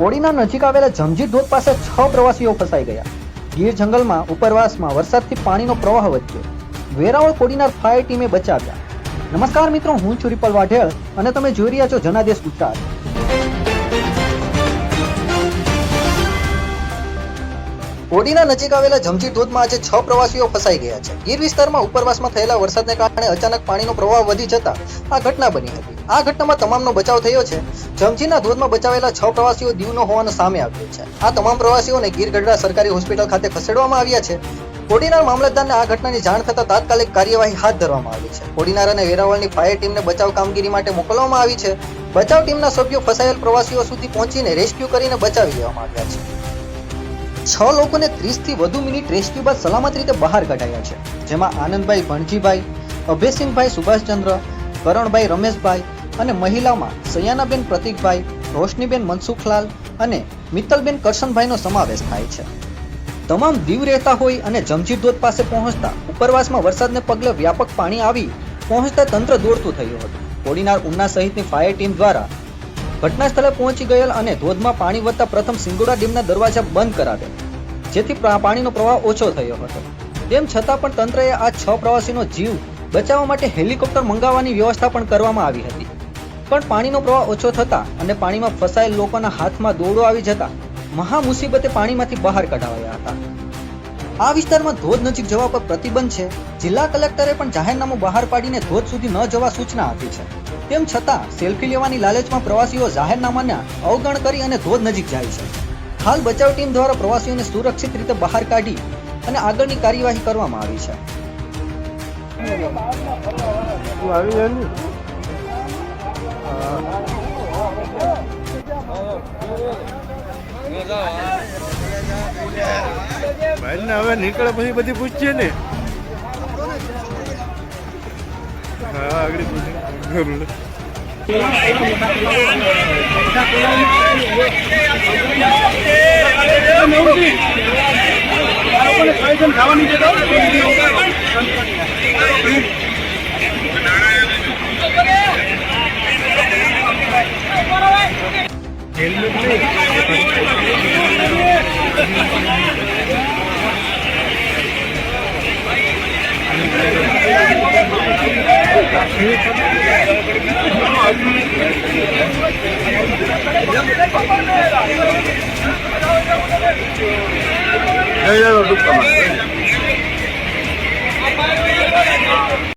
કોડીના નજીક આવેલા જમજીર ધોધ પાસે છ પ્રવાસીઓ ફસાઈ ગયા. ગીર જંગલમાં, ઉપરવાસમાં, વરસાદથી પાણીનો પ્રવાહ વધ્યો. વેરાવળ કોડીનાર ફાયર ટીમે બચાવ્યા. નમસ્કાર મિત્રો, હું છું રિપલ વાઢેળ અને તમે જોઈ રહ્યા છો જનાદેશ ગુજરાત. કોડીના નજીક આવેલા જમજીર ધોધમાં આજે છ પ્રવાસીઓ ફસાઈ ગયા છે. ગીર વિસ્તારમાં ઉપરવાસમાં થયેલા વરસાદને કારણે અચાનક પાણીનો પ્રવાહ વધી જતા આ ઘટના બની હતી. આ ઘટનામાં તમામનો બચાવ થયો છે. જમજીના ધોધમાં બચાવેલા છ પ્રવાસીઓ દીવનો હોવાનું સામે આવ્યું છે. આ તમામ પ્રવાસીઓને ગીર ગઢડા સરકારી હોસ્પિટલ ખાતે ખસેડવામાં આવ્યા છે. કોડીનાર મામલતદારને આ ઘટનાની જાણ થતાં તાત્કાલિક કાર્યવાહી હાથ ધરવામાં આવી છે. કોડીનાર અને વેરાવળની ફાયર ટીમને બચાવ કામગીરી માટે મોકલવામાં આવી છે. બચાવ ટીમના સભ્યો ફસાયેલ પ્રવાસીઓ સુધી પહોંચીને રેસ્ક્યુ કરીને બચાવી લેવામાં આવ્યા છે. છ લોકોને ત્રીસથી વધુ મિનિટ રેસ્ક્યુ બાદ સલામત રીતે બહાર કઢાયા છે, જેમાં આનંદભાઈ ભણજીભાઈ, અભયસિંહભાઈ સુભાષચંદ્ર, કરણભાઈ રમેશભાઈ અને મહિલામાં સયાનાબેન પ્રતિકભાઈ, રોશનીબેન મનસુખલાલ અને મિત્તલબેન કરશનભાઈનો સમાવેશ થાય છે. તમામ દીવ રહેતા હોય અને જમજીર પાસે પહોંચતા ઉપરવાસમાં વરસાદને પગલે વ્યાપક પાણી આવી પહોંચતા તંત્ર દોડતું થયું હતું. કોડીનાર ઉના સહિતની ફાયર ટીમ દ્વારા ઘટના સ્થળે પહોંચી ગયેલ અને ધોધમાં પાણી વધતા પ્રથમ સિંગોડા ડેમના દરવાજા બંધ કરાવ્યા. જેથી પાણીનો પ્રવાહ ઓછો થયો હતો. તેમ છતાં પણ તંત્રએ આ છ પ્રવાસીનો જીવ બચાવવા માટે હેલિકોપ્ટર મંગાવવાની વ્યવસ્થા પણ કરવામાં આવી હતી. પણ પાણીનો પ્રવાહ ઓછો થતા અને પાણીમાં ફસાયેલ લોકોના હાથમાં દોડો આવી જતા મહા મુસીબતે પાણીમાંથી બહાર કઢાવાયા હતા. આ વિસ્તારમાં ધોધ નજીક જવા પર પ્રતિબંધ છે. જિલ્લા કલેક્ટરે પણ જાહેરનામું બહાર પાડીને ધોધ સુધી ન જવા સૂચના આપી છે. તેમ છતાં, સેલ્ફી લેવાની લાલચમાં પ્રવાસીઓ જાહેરનામાને અવગણ કરી અને ધોધ નજીક જાય છે. હાલ બચાવ ટીમ દ્વારા પ્રવાસીઓને સુરક્ષિત રીતે બહાર કાઢી અને આગળની કાર્યવાહી કરવામાં આવી છે. આવી જાય ને ભાઈ ને હવે નીકળે પછી બધી પૂછીએ ને. હા જાવ ટૂંકમાં